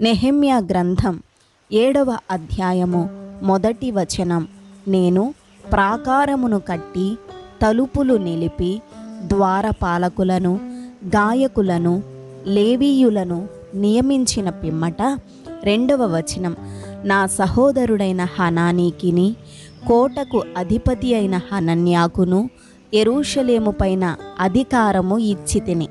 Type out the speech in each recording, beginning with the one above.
నెహెమ్యా గ్రంథం ఏడవ అధ్యాయము మొదటి వచనం. నేను ప్రాకారమును కట్టి తలుపులు నిలిపి ద్వారపాలకులను గాయకులను లేవీయులను నియమించిన పిమ్మట రెండవ వచనం. నా సహోదరుడైన హనానీకిని కోటకు అధిపతి అయిన హనన్యాకును ఎరూషలేము పైన అధికారము ఇచ్చి తిని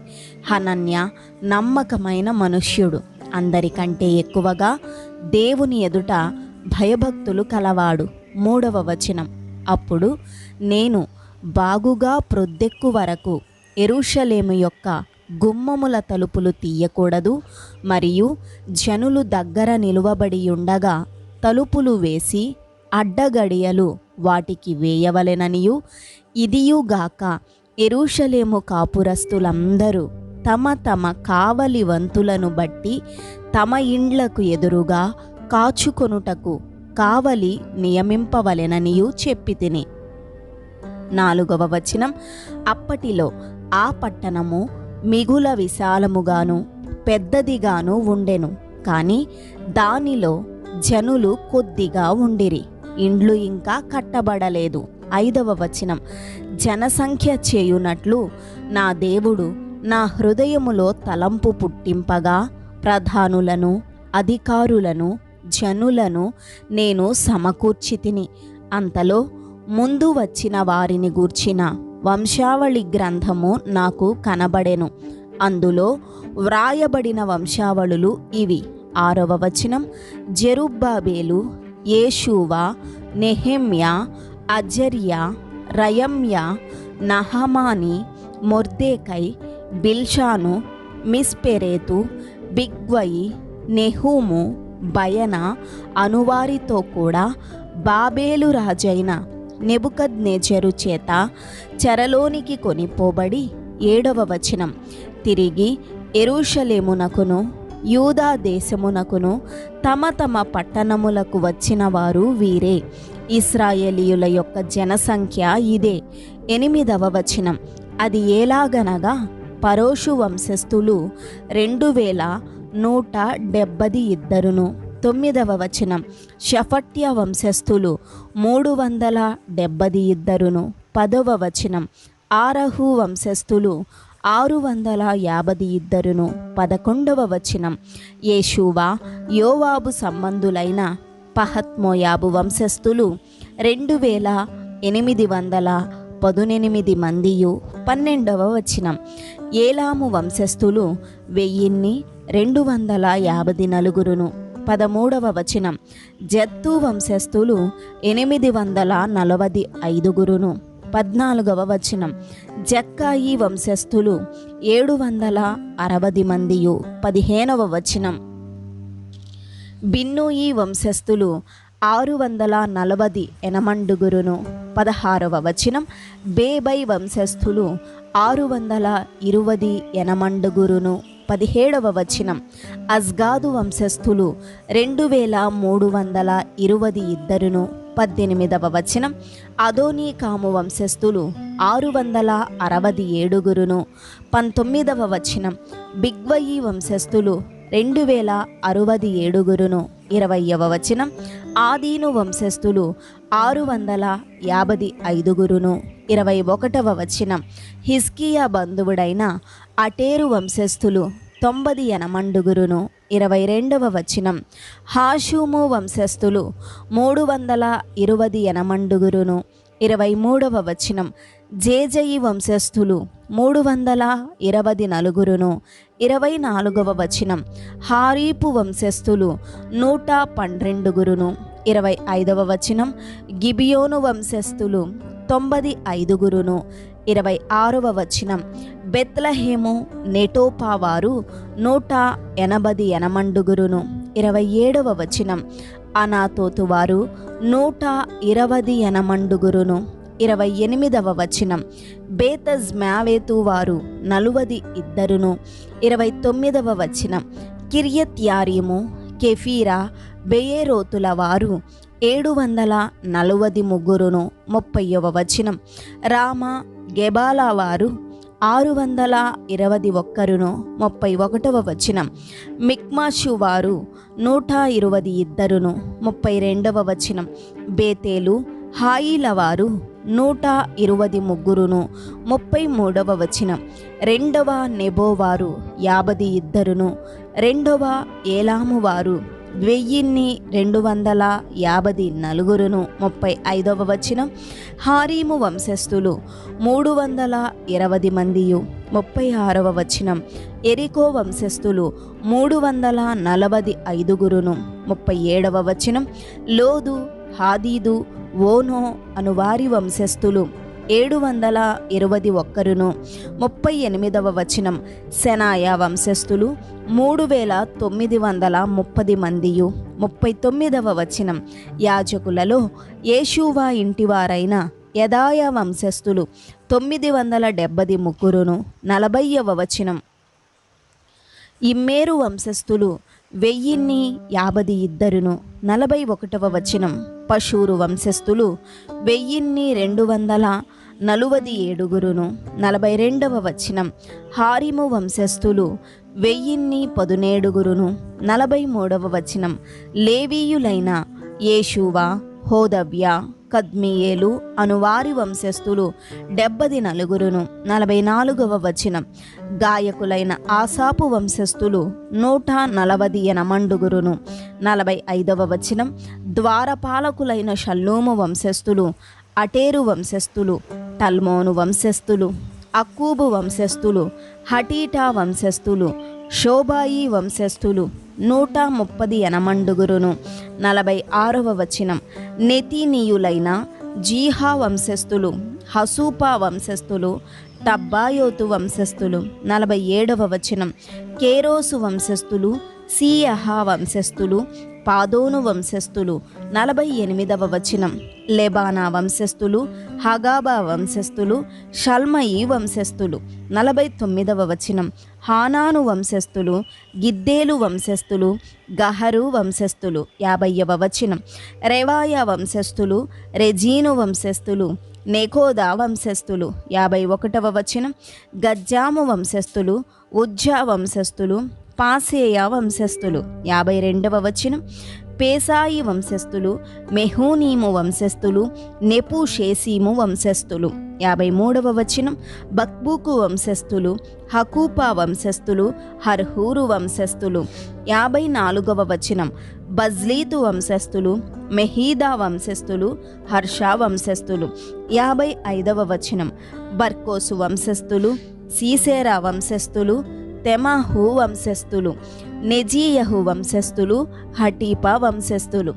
హనన్య నమ్మకమైన మనుష్యుడు. అందరికంటే ఎక్కువగా దేవుని ఎదుట భయభక్తులు కలవాడు. మూడవ వచనం. అప్పుడు నేను బాగుగా ప్రొద్దెక్కు వరకు ఎరుషలేము యొక్క గుమ్మముల తలుపులు తీయకూడదు మరియు జనులు దగ్గర నిలువబడి ఉండగా తలుపులు వేసి అడ్డగడియలు వాటికి వేయవలెననియు. ఇదియుగాక ఎరుషలేము కాపురస్తులందరూ తమ తమ కావలి వంతులను బట్టి తమ ఇండ్లకు ఎదురుగా కాచుకొనుటకు కావలి నియమింపవలెననియూ చెప్పి తిని నాలుగవ వచనం అప్పటిలో ఆ పట్టణము మిగుల విశాలముగాను పెద్దదిగాను ఉండెను కానీ దానిలో జనులు కొద్దిగా ఉండిరి. ఇండ్లు ఇంకా కట్టబడలేదు. ఐదవ వచనం జనసంఖ్య చేయునట్లు నా దేవుడు నా హృదయములో తలంపు పుట్టింపగా ప్రధానులను అధికారులను జనులను నేను సమకూర్చితిని. అంతలో ముందు వచ్చిన వారిని గూర్చిన వంశావళి గ్రంథము నాకు కనబడెను. అందులో వ్రాయబడిన వంశావళులు ఇవి. ఆరవ వచనం జెరుబ్బాబేలు యేషూవా నెహెమ్యా అజర్యా రయమ్య నహమాని మొర్దేకై బిల్షాను మిస్పెరేతు బిగ్వయి నెహూము బయన అనువారితో కూడా బాబేలు రాజైన నెబుకద్నేజరు చేత చెరలోనికి కొనిపోబడి ఏడవ వచనం. తిరిగి ఎరుషలేమునకును యూదా దేశమునకును తమ తమ పట్టణములకు వచ్చిన వారు. వీరే ఇస్రాయేలీయుల యొక్క జనసంఖ్య ఇదే. ఎనిమిదవ వచనం. అది ఎలాగనగా పరోషు వంశస్థులు రెండు వేల నూట డెబ్బది ఇద్దరును. తొమ్మిదవ వచనం. షఫట్య వంశస్థులు మూడు వందల డెబ్బది ఇద్దరును. పదవ వచనం. ఆరహు వంశస్థులు ఆరు వందల యాభై ఇద్దరును. పదకొండవ వచనం. యేషువా యోవాబు సంబంధులైన పహత్మోయాబు వంశస్థులు రెండు వేల ఎనిమిది వందల పదునెనిమిది మందియు పన్నెండవ వచనం. ఏలాము వంశస్థులు వెయ్యిన్ని రెండు వందల యాభై నలుగురును. పదమూడవ వచనం. జత్తు వంశస్థులు ఎనిమిది వందల నలభై ఐదుగురును. పద్నాలుగవ వచనం. జక్కాయి వంశస్థులు ఏడు వందల అరవది మందియు. పదిహేనవ వచనం. బిన్నూయి వంశస్థులు ఆరు వందల నలభై ఎనమండుగురును. పదహారవ వచనం. బేబై వంశస్థులు ఆరు వందల ఇరువది ఎనమండుగురును. పదిహేడవ వచనం. అజ్గాదు వంశస్థులు రెండు వేల మూడు వందల ఇరువది ఇద్దరును. పద్దెనిమిదవ వచనం. అదోనీ కాము వంశస్థులు ఆరు వందల అరవది ఏడుగురును. పంతొమ్మిదవ వచనం. బిగ్వయి వంశస్థులు రెండు వేల అరవది ఏడుగురును. ఇరవయవ వచనం. ఆదీను వంశస్థులు ఆరు వందల యాభై ఐదుగురును ఇరవై ఒకటవ వచనం. హిస్కియా బంధువుడైన అటేరు వంశస్థులు తొంభది ఎనమండుగురును. ఇరవై రెండవ వచనం. హాషుము వంశస్థులు మూడు వందల ఇరవై ఎనమండుగురును. ఇరవై మూడవ వచనం. జేజయి వంశస్థులు మూడు వందల ఇరవది నలుగురును. ఇరవై నాలుగవ వచనం. హారీపు వంశస్థులు నూట పన్నెండుగురును ఇరవై ఐదవ వచనం. గిబియోను వంశస్థులు తొంభది ఐదుగురును ఇరవై ఆరవ వచనం. బెత్లహేము నెటోపా వారు నూట ఎనభది ఎనమండుగురును. ఇరవై ఏడవ వచనం. అనాతోతు వారు నూట ఇరవది ఎనమండుగురును. ఇరవై ఎనిమిదవ వచనం. బేతజ్ మ్యావేతు వారు నలువది ఇద్దరును. ఇరవై తొమ్మిదవ వచనం. కిర్యత్యారియము కెఫీరా బెయేరోతుల వారు ఏడు వందల నలువది ముగ్గురును. ముప్పైవ వచనం. రామ గెబాలా వారు ఆరు వందల ఇరవై ఒక్కరును ముప్పై ఒకటవ వచనం. మిక్మాషు వారు నూట ఇరవై ఇద్దరును ముప్పై రెండవ వచనం. బేతేలు హాయిల వారు నూట ఇరవై ముగ్గురును ముప్పై మూడవ వచనం. రెండవ నెబోవారు యాభై ఇద్దరును రెండవ ఏలాము వారు వెయ్యిన్ని రెండు వందల యాభై నలుగురును ముప్పై ఐదవ వచనం. హారీము వంశస్థులు మూడు వందల ఇరవై మందియు ముప్పై ఆరవ వచనం. ఎరికో వంశస్థులు మూడు వందల నలభై ఐదుగురును ముప్పై ఏడవ వచనం. లోదు హాదీదు ఓనో అను వారి వంశస్థులు ఏడు వందల ఇరవై ఒక్కరును. ముప్పై ఎనిమిదవ వచనం. సెనాయ వంశస్థులు మూడు వేల తొమ్మిది వందల ముప్పది మందియు. ముప్పై తొమ్మిదవ వచనం. యాజకులలో యేషువా ఇంటివారైన యదాయ వంశస్థులు తొమ్మిది వందల డెబ్బది ముగ్గురును. నలభైవ వచనం. ఇమ్మేరు వంశస్థులు వెయ్యిన్ని యాభై ఇద్దరును. నలభై ఒకటవ వచనం. పశూరు వంశస్థులు వెయ్యిన్ని రెండు వందల నలువది ఏడుగురును. నలభై రెండవ వచనం. హారిము వంశస్థులు వెయ్యిన్ని పదునేడుగురును. నలభై మూడవ వచనం. లేవీయులైన యేషువా హోదవ్య కద్మియేలు అనువారి వంశస్థులు డెబ్బది నలుగురును. నలభై నాలుగవ వచనం. గాయకులైన ఆసాపు వంశస్థులు నూట నలభది ఎనమండుగురును నలభై ఐదవ వచనం. ద్వారపాలకులైన షల్లూము వంశస్థులు అటేరు వంశస్థులు టల్మోను వంశస్థులు అక్కూబు వంశస్థులు హటీటా వంశస్థులు శోభాయి వంశస్థులు నూట ముప్పది ఎనమండుగురును. నలభై ఆరవ వచనం. నెతీనీయులైన జీహా వంశస్థులు హసూపా వంశస్థులు టబ్బాయోతు వంశస్థులు. నలభై ఏడవ వచనం. కేరోసు వంశస్థులు సీయహా వంశస్థులు పాదోను వంశస్థులు. నలభై ఎనిమిదవ వచనం. లెబానా వంశస్థులు హగాబా వంశస్థులు షల్మయి వంశస్థులు. నలభై తొమ్మిదవ వచనం. హానాను వంశస్థులు గిద్దేలు వంశస్థులు గహరు వంశస్థులు. యాభైవ వచనం. రేవాయ వంశస్థులు రెజీను వంశస్థులు నెకోదా వంశస్థులు. యాభై ఒకటవ వచనం. గజ్జాము వంశస్థులు ఉజ్జా వంశస్థులు పాసేయ వంశస్థులు. యాభై రెండవ వచనం. పేసాయి వంశస్థులు మెహూనీము వంశస్థులు నెపుషేసీము వంశస్థులు. యాభై మూడవ వచనం. బక్బూకు వంశస్థులు హకూపా వంశస్థులు హర్హూరు వంశస్థులు. యాభై నాలుగవ వచనం. బజ్లీతు వంశస్థులు మెహీదా వంశస్థులు హర్ష వంశస్థులు. యాభై ఐదవ వచనం. బర్కోసు వంశస్థులు సీసేరా వంశస్థులు తెమాహు వంశస్థులు నెజీయహు వంశస్థులు హటీపా వంశస్థులు.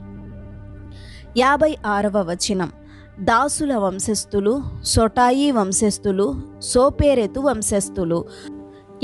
యాభై ఆరవ వచనం. దాసుల వంశస్థులు సొటాయి వంశస్థులు సోపేరెతు వంశస్థులు.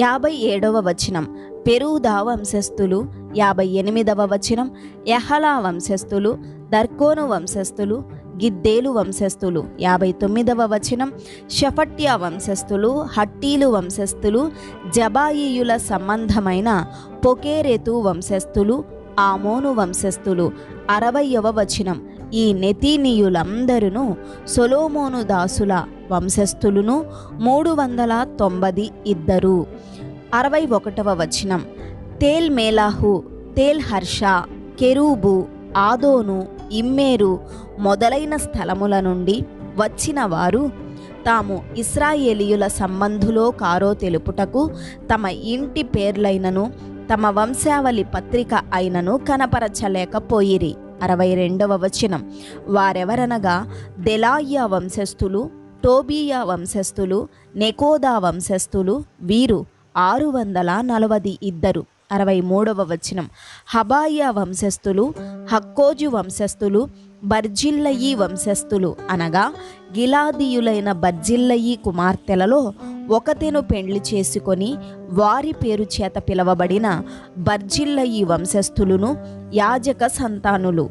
యాభై ఏడవ వచనం. పెరూదా వంశస్థులు. యాభై ఎనిమిదవ వచనం. ఎహలా వంశస్థులు దర్కోను వంశస్థులు. గిద్దేలు వంశస్థులు. యాభై తొమ్మిదవ వచనం. షఫట్య వంశస్థులు హట్టీలు వంశస్థులు జబాయియుల సంబంధమైన పొకేరెతు వంశస్థులు ఆమోను వంశస్థులు. అరవయవ వచనం. ఈ నెతీనీయులందరూ సొలోమోను దాసుల వంశస్థులను మూడు వందల తొంభది ఇద్దరు. అరవై ఒకటవ వచనం. తేల్ మేలాహు తేల్ హర్ష కెరూబు ఆదోను ఇమ్మేరు మొదలైన స్థలముల నుండి వచ్చిన వారు తాము ఇస్రాయేలీయుల సంబంధులో కారో తెలుపుటకు తమ ఇంటి పేర్లైనను తమ వంశావళి పత్రిక అయినను కనపరచలేకపోయిరి. అరవై రెండవ వచనం. వారెవరనగా దెలాయ్య వంశస్థులు టోబియా వంశస్థులు నెకోదా వంశస్థులు వీరు ఆరు వందల నలవది ఇద్దరు. అరవై మూడవ వచనం. హబాయ వంశస్థులు హక్కోజు వంశస్థులు బర్జిల్లయి వంశస్థులు అనగా గిలాదీయులైన బర్జిల్లయి కుమార్తెలలో ఒకతెను పెండ్లి చేసుకొని వారి పేరు చేత పిలవబడిన బర్జిల్లయి వంశస్థులను యాజక సంతానులు.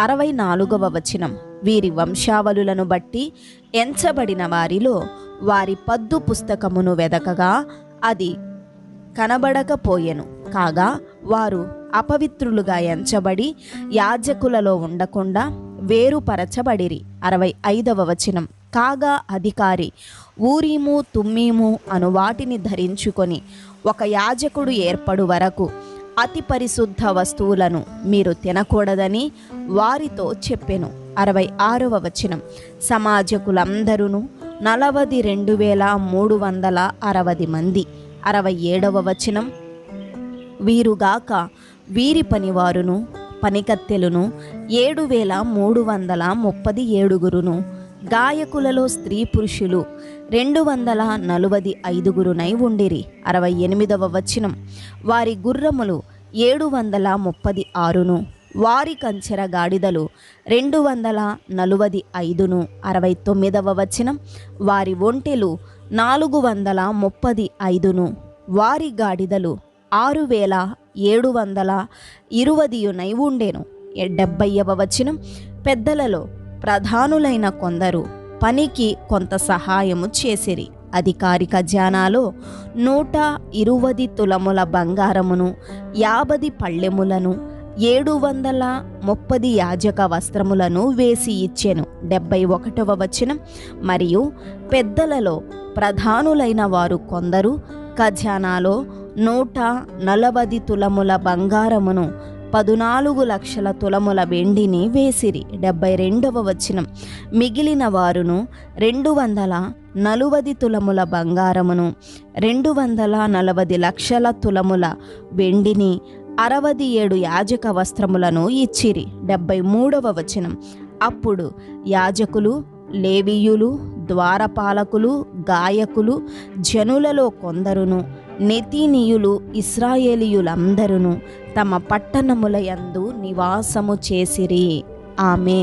అరవై నాలుగవ వచనం. వీరి వంశావళులను బట్టి ఎంచబడిన వారిలో వారి పద్దు పుస్తకమును వెదకగా అది కనబడకపోయెను. కాగా వారు అపవిత్రులుగా ఎంచబడి యాజకులలో ఉండకుండా వేరుపరచబడిరి. అరవై ఐదవ వచనం. కాగా అధికారి ఊరీము తుమ్మీము అను వాటిని ధరించుకొని ఒక యాజకుడు ఏర్పడు వరకు అతి పరిశుద్ధ వస్తువులను మీరు తినకూడదని వారితో చెప్పెను. అరవై ఆరవ వచనం. సమాజకులందరూ నలవది రెండు వేల మూడు వందల అరవది మంది. అరవై ఏడవ వచనం. వీరుగాక వీరి పనివారును పనికత్తెలును ఏడు వేల మూడు వందల ముప్పది ఏడుగురును గాయకులలో స్త్రీ పురుషులు రెండు వందల నలువది ఐదుగురునై ఉండిరి. అరవై ఎనిమిదవ వచనం. వారి గుర్రములు ఏడు వందల ముప్పది ఆరును వారి కంచెర గాడిదలు రెండు వందల నలువది ఐదును అరవై తొమ్మిదవ వచనం. వారి ఒంటెలు నాలుగు వందల ముప్పది ఐదును వారి గాడిదలు ఆరు వేల ఏడు వందల ఇరువదియునై ఉండెను. డెబ్బైవ వచనం. పెద్దలలో ప్రధానులైన కొందరు పనికి కొంత సహాయము చేసిరి. అధికారి ఖజానాలో నూట ఇరువది తులముల బంగారమును యాభది పళ్ళెములను ఏడు వందల ముప్పది యాజక వస్త్రములను వేసి ఇచ్చెను. డెబ్బై ఒకటవ వచనం. మరియు పెద్దలలో ప్రధానులైన వారు కొందరు ఖజానాలో నూట నలభది తులముల బంగారమును పదునాలుగు లక్షల తులముల వెండిని వేసిరి. డెబ్బై రెండవ వచనం. మిగిలిన వారును రెండు వందల నలువది తులముల బంగారమును రెండు వందల నలభది లక్షల తులముల వెండిని అరవది ఏడు యాజక వస్త్రములను ఇచ్చిరి. డెబ్బై మూడవ వచనం. అప్పుడు యాజకులు లేవీయులు ద్వారపాలకులు గాయకులు జనులలో కొందరును నెతీనీయులు ఇస్రాయేలీయులందరూ తమ పట్టణముల యందు నివాసము చేసిరి. ఆమె